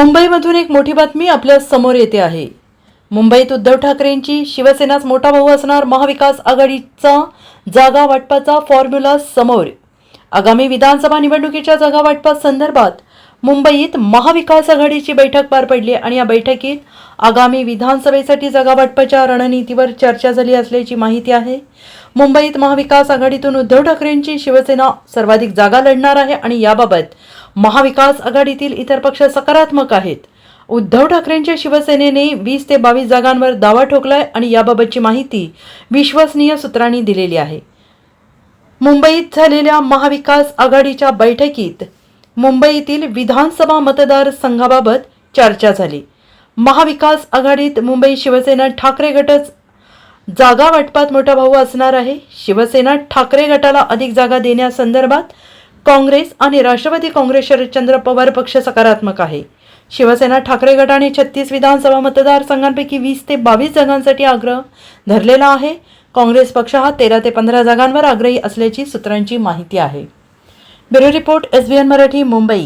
मुंबईमधून एक मोठी बातमी आपल्यासमोर येते आहे. मुंबईत उद्धव ठाकरेंची शिवसेनाच मोठा भाऊ असणार महाविकास आघाडीचा जागा वाटपाचा फॉर्म्युला समोर. आगामी विधानसभा निवडणुकीच्या जागा वाटपासंदर्भात मुंबईत महाविकास आघाडीची बैठक पार पडली आणि या बैठकीत आगामी विधानसभेसाठी जागावाटपाच्या रणनीतीवर चर्चा झाली असल्याची माहिती आहे. मुंबईत महाविकास आघाडीतून उद्धव ठाकरेंची शिवसेना सर्वाधिक जागा लढणार आहे आणि याबाबत महाविकास आघाडीतील इतर पक्ष सकारात्मक आहेत. उद्धव ठाकरेंच्या शिवसेनेने वीस ते बावीस जागांवर दावा ठोकलाय आणि याबाबतची माहिती विश्वसनीय सूत्रांनी दिलेली आहे. मुंबईत झालेल्या महाविकास आघाडीच्या बैठकीत मुंबईतील विधानसभा मतदारसंघाबाबत चर्चा झाली. महाविकास आघाडीत मुंबई शिवसेना ठाकरे गटच जागा वाटपात मोठा भाऊ असणार आहे. शिवसेना ठाकरे गटाला अधिक जागा देण्यासंदर्भात काँग्रेस आणि राष्ट्रवादी काँग्रेस शरदचंद्र पवार पक्ष सकारात्मक आहे. शिवसेना ठाकरे गटाने छत्तीस विधानसभा मतदारसंघांपैकी वीस ते बावीस जागांसाठी आग्रह धरलेला आहे. काँग्रेस पक्ष हा तेरा ते पंधरा जागांवर आग्रही असल्याची सूत्रांची माहिती आहे. Bureau report S B N Marathi Mumbai.